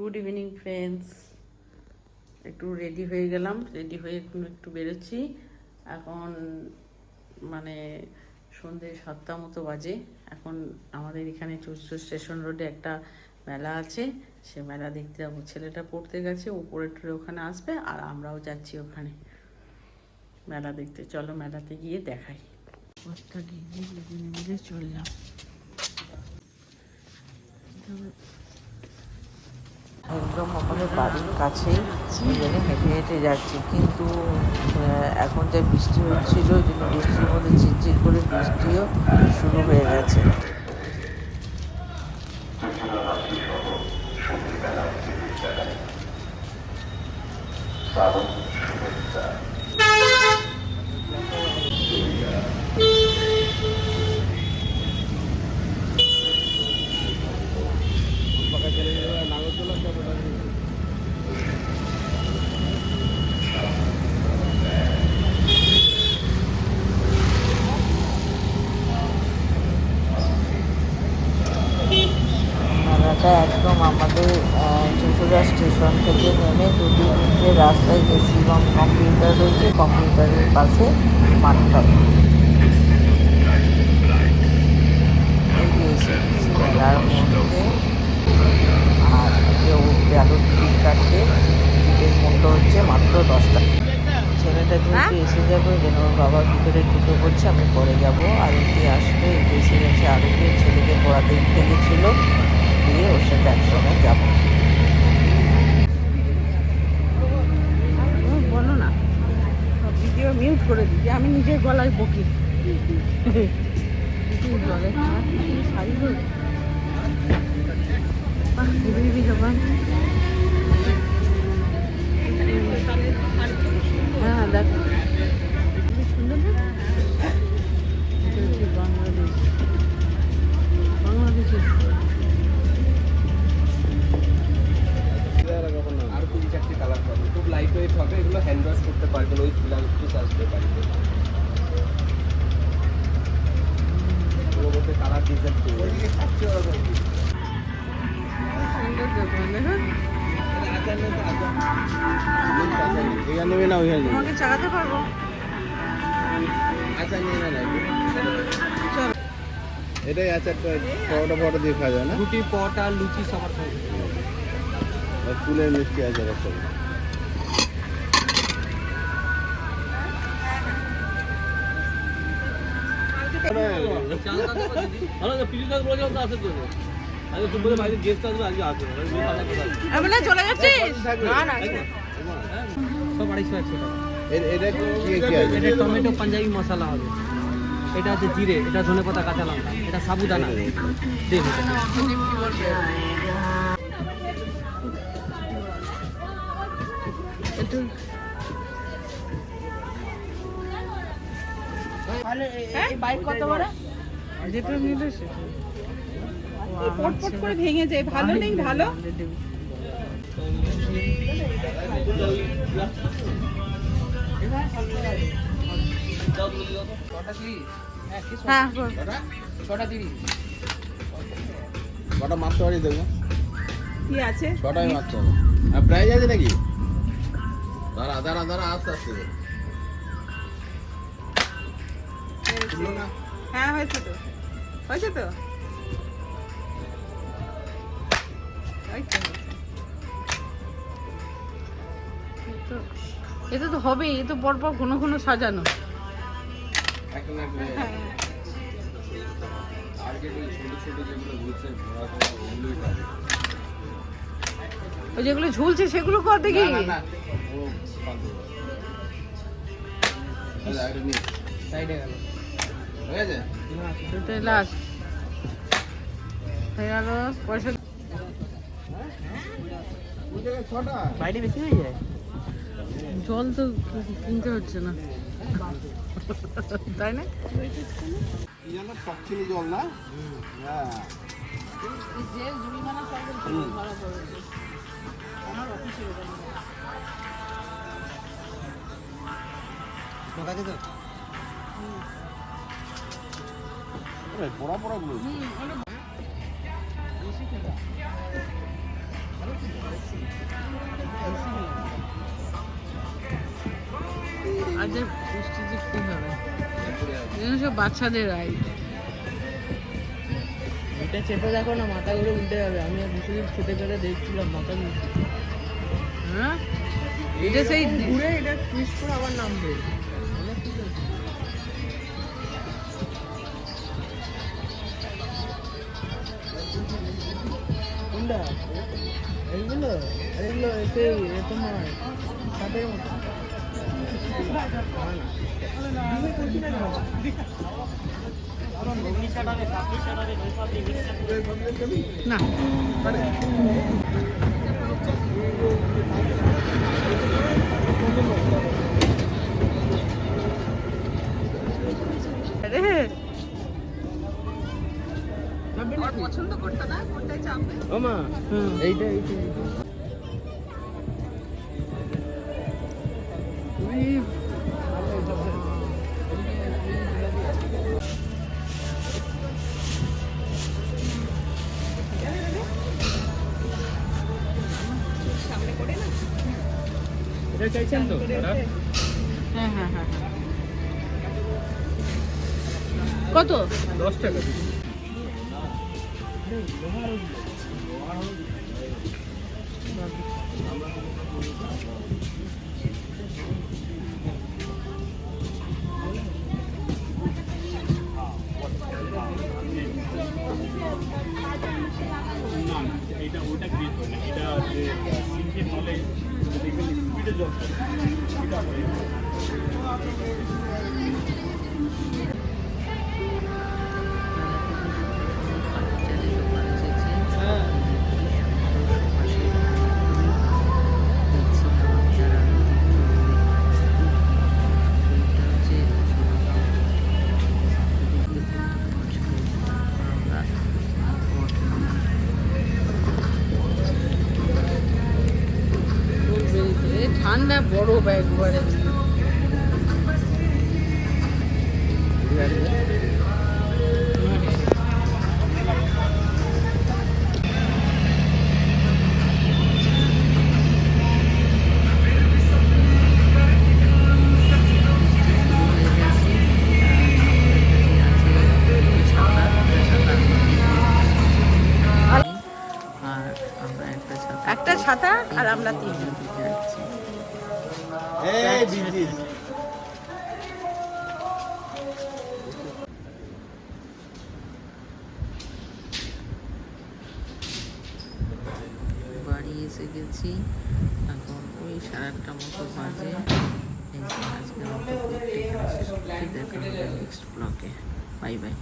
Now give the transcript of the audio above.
Good evening friends একটু ready হয়ে গেলাম। রেডি হয়ে এখন একটু বেরোচ্ছি। এখন মানে সন্ধে সাতটা মতো বাজে। এখন আমাদের এখানে চুচু স্টেশন রোডে একটা মেলা আছে। সে মেলা দেখতে যাব। ছেলেটা পড়তে গেছে, উপরে টুরে ওখানে আসবে আর আমরাও যাচ্ছি ওখানে। মেলা দেখতে। চলো মেলাতে গিয়ে দেখাই। মিলে চললাম। একদম আমাদের বাড়ির কাছেই ওই জন্য হেঁটে হেঁটে যাচ্ছি। কিন্তু এখন যা বৃষ্টি হচ্ছিল ওই জন্য বৃষ্টির মধ্যে চিরচির করে বৃষ্টিও শুরু হয়ে গেছে। মেলাটা একদম আমাদের আহ, চুঁচুড়া স্টেশন থেকে নেমে দু তিন মিনিটের রাস্তায় যে শিবম কম্পিউটার রয়েছে কম্পিউটারের পাশে মাঠটা মেলার মধ্যে আর কেউ গেল টিকিট কাটতে টিকিটের মূল্য হচ্ছে মাত্র দশ টাকা ছেলেটা যেহেতু এসে যাবে জন্য ওর বাবা ভিতরে ঢুকে পড়ছে আমি পরে যাব। আর এটি আসবে এসে গেছে কেউ ছেলেকে পড়াতে দিতে গেছিল দিয়ে ওর সাথে একসঙ্গে যাব। করে দিই। আমি নিজের গলায় বকি। জলে শাড়ি হ্যাঁ লাইট ওয়েট হবে এগুলো হ্যান্ড ওয়াশ করতে পারবেন ওই ব্লাউজ পিস আসবে বাড়িতে। কালার ডিজাইন ওইদিকে করে দিই। সুন্দর দোকান দেখো না ওইখানে চালাতে পারব। আচ্ছা নিয়ে না এটাই আচারটা পরোটা পরোটা দিয়ে খাওয়া যায় না? রুটি পরোটা লুচি সবার ফুলের মিষ্টি আচার একটা চলে যাচ্ছিস না না সব আড়াইশো একশো টাকা এটা কি কি আছে? এটা টমেটো পাঞ্জাবি মশলা হবে। এটা হচ্ছে জিরে এটা ধনে পাতা কাঁচা লঙ্কা। এটা সাবুদানা। দেখ এটা। বাইক কত বড় যেটা নিলে সেটা। পটপট করে ভেঙে যায়। ভালো নেই? ভালো? হ্যাঁ কটা মারতে পারি দেখব। কি আছে? মারতে হবে। প্রাইজ আছে নাকি? দাঁড়া দাঁড়া দাঁড়া আস্তে আস্তে। হ্যাঁ হয়েছে তো। হয়েছে তো? এটা তো হবেই এ তো পরপর কোনো কোনো সাজানো। একটা না একটা হ্যাঁ। ওই যেগুলো ঝুলছে সেগুলো কর দেখি। সাইডে গেল। লাস্ট হয়ে গেল পয়সা বাইরে বেশি হয়ে যায়? জল তো কিনতে হচ্ছে না। তাই না? জল? হ্যাঁ। টাইপের বড় বড়গুলো বাচ্চাদের রাইড এটা চেপে দেখো না মাথাগুলো উল্টে যাবে। আমি কিছুদিন ছুটে চলে দেখছিলাম মাথা হ্যাঁ? এটা সেই ঘুরে এটা টুইস্ট করে আবার নামবে। সেই এ তোমার সাপের মতো না? পছন্দ করতো না কোনটাই চাপবে ওমা হুম। এইটা এইটা চাইছেন তো? হ্যাঁ হ্যাঁ হ্যাঁ হ্যাঁ। কত? দশ টাকা। এটা বরফ একবারে। একটা ছাতা আর আমরা তিনজন। এই বিজি বাড়ি এসে গেছি। এখন ওই সাড়ে আটটা মতো বাজে। এই যে আজকের মতো প্রত্যেক দেখা হবে নেক্সট ব্লগে বাই বাই